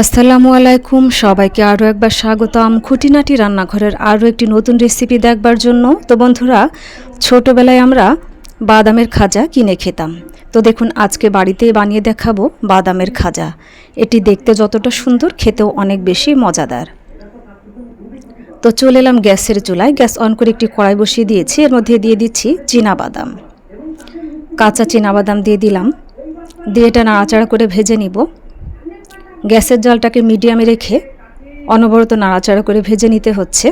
আসসালামু আলাইকুম। সবাইকে আরও একবার স্বাগতম। খুঁটিনাটি রান্নাঘরের আরও একটি নতুন রেসিপি দেখবার জন্য। তো বন্ধুরা, ছোটোবেলায় আমরা বাদামের খাজা কিনে খেতাম। তো দেখুন, আজকে বাড়িতেই বানিয়ে দেখাবো বাদামের খাজা। এটি দেখতে যতটা সুন্দর, খেতেও অনেক বেশি মজাদার। তো চলে এলাম গ্যাসের চুলায়। গ্যাস অন করে একটি কড়াই বসিয়ে দিয়েছি। এর মধ্যে দিয়ে দিচ্ছি বাদাম কাঁচা বাদাম দিয়ে দিলাম। দিয়ে এটা নাড়াচাড়া করে ভেজে নিব। গ্যাসের জলটাকে মিডিয়ামে রেখে অনবরত নাড়াচাড়া করে ভেজে নিতে হচ্ছে।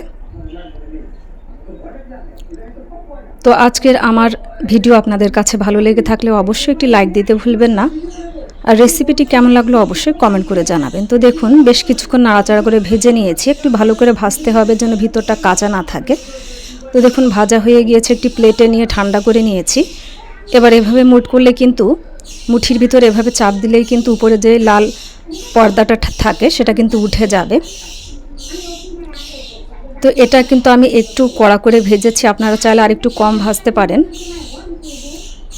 তো আজকের আমার ভিডিও আপনাদের কাছে ভালো লেগে থাকলে অবশ্যই একটি লাইক দিতে ভুলবেন না। আর রেসিপিটি কেমন লাগল অবশ্যই কমেন্ট করে জানাবেন। তো দেখুন, বেশ কিছুক্ষণ নাড়াচাড়া করে ভেজে নিয়েছি। একটু ভালো করে ভাজতে হবে যেন ভিতরটা কাঁচা না থাকে। তো দেখুন, ভাজা হয়ে গিয়েছে, একটি প্লেটে নিয়ে ঠান্ডা করে নিয়েছি। এবার এভাবে মুট করলে কিন্তু, মুঠির ভিতর এভাবে চাপ দিলেই কিন্তু উপরে যে লাল পর্দাটা থাকে, সেটা কিন্তু উঠে যাবে। তো এটা কিন্তু আমি একটু কড়া করে ভেজেছি, আপনারা চাইলে আর একটু কম ভাজতে পারেন।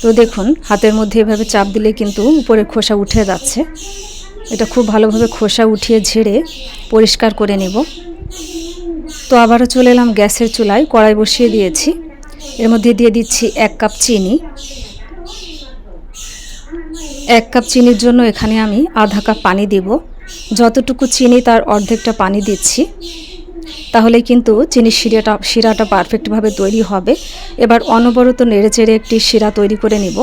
তো দেখুন, হাতের মধ্যে এভাবে চাপ দিলে কিন্তু উপরে খোসা উঠে যাচ্ছে। এটা খুব ভালোভাবে খোসা উঠিয়ে ঝেড়ে পরিষ্কার করে নেব। তো আবারও চলে এলাম গ্যাসের চুলায়, কড়াই বসিয়ে দিয়েছি। এর মধ্যে দিয়ে দিচ্ছি এক কাপ চিনি। এক কাপ চিনির জন্য এখানে আমি আধা কাপ পানি দেব। যতটুকু চিনি তার অর্ধেকটা পানি দিচ্ছি। তাহলে কিন্তু চিনির শিরাটা শিরাটা পারফেক্টভাবে তৈরি হবে। এবার অনবরত নেড়ে চেড়ে একটি শিরা তৈরি করে নিব।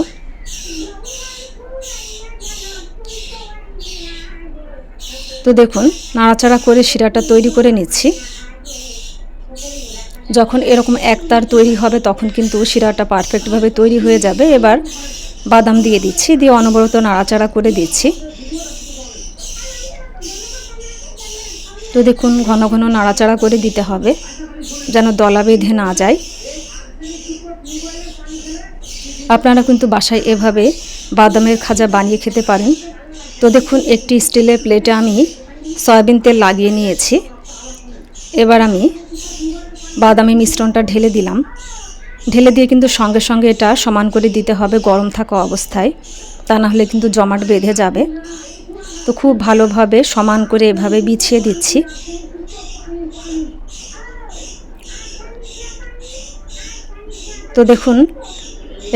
তো দেখুন, নাড়াচাড়া করে শিরাটা তৈরি করে নিচ্ছি। যখন এরকম একতার তৈরি হবে, তখন কিন্তু শিরাটা পারফেক্টভাবে তৈরি হয়ে যাবে। এবার বাদাম দিয়ে দিচ্ছি, দিয়ে অনবরত নাড়াচাড়া করে দিচ্ছি। তো দেখুন, ঘন ঘন নাড়াচাড়া করে দিতে হবে, যেন দলা বেঁধে না যায়। আপনারা কিন্তু বাসায় এভাবে বাদামের খাজা বানিয়ে খেতে পারেন। তো দেখুন, একটি স্টিলের প্লেটে আমি সয়াবিন তেল লাগিয়ে নিয়েছি। এবার আমি বাদামি মিশ্রণটা ঢেলে দিলাম। ঢেলে দিয়ে কিন্তু সঙ্গে সঙ্গে এটা সমান করে দিতে হবে গরম থাকা অবস্থায়। তা না হলে কিন্তু জমাট বেঁধে যাবে। তো খুব ভালোভাবে সমান করে এভাবে বিছিয়ে দিচ্ছি। তো দেখুন,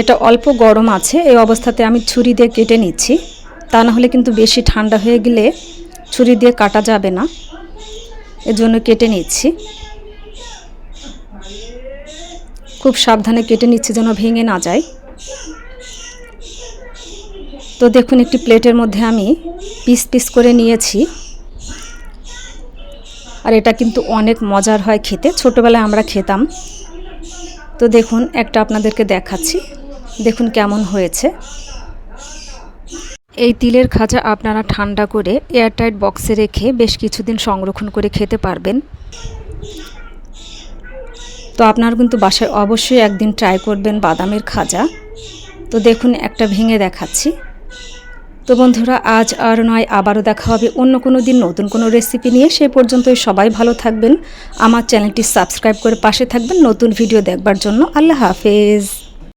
এটা অল্প গরম আছে, এই অবস্থাতে আমি ছুরি দিয়ে কেটে নিচ্ছি। তা না হলে কিন্তু বেশি ঠান্ডা হয়ে গেলে ছুরি দিয়ে কাটা যাবে না। এজন্য কেটে নিচ্ছি। খুব সাবধানে কেটে নিচ্ছে যেন ভেঙে না যায়। তো দেখুন, একটি প্লেটের মধ্যে আমি পিস পিস করে নিয়েছি। আর এটা কিন্তু অনেক মজার হয় খেতে। ছোটোবেলায় আমরা খেতাম। তো দেখুন, একটা আপনাদেরকে দেখাচ্ছি। দেখুন কেমন হয়েছে। এই তিলের খাজা আপনারা ঠান্ডা করে এয়ারটাইট বক্সে রেখে বেশ কিছুদিন সংরক্ষণ করে খেতে পারবেন। তো আপনারা কিন্তু বাসায় অবশ্যই একদিন ট্রাই করবেন বাদামের খাজা। তো দেখুন, একটা ভেঙে দেখাচ্ছি। তো বন্ধুরা, আজ আর নয়, আবারও দেখা হবে অন্য কোনো দিন নতুন কোনো রেসিপি নিয়ে। সেই পর্যন্তই সবাই ভালো থাকবেন। আমার চ্যানেলটি সাবস্ক্রাইব করে পাশে থাকবেন। নতুন ভিডিও দেখবার জন্য আল্লাহ হাফেজ।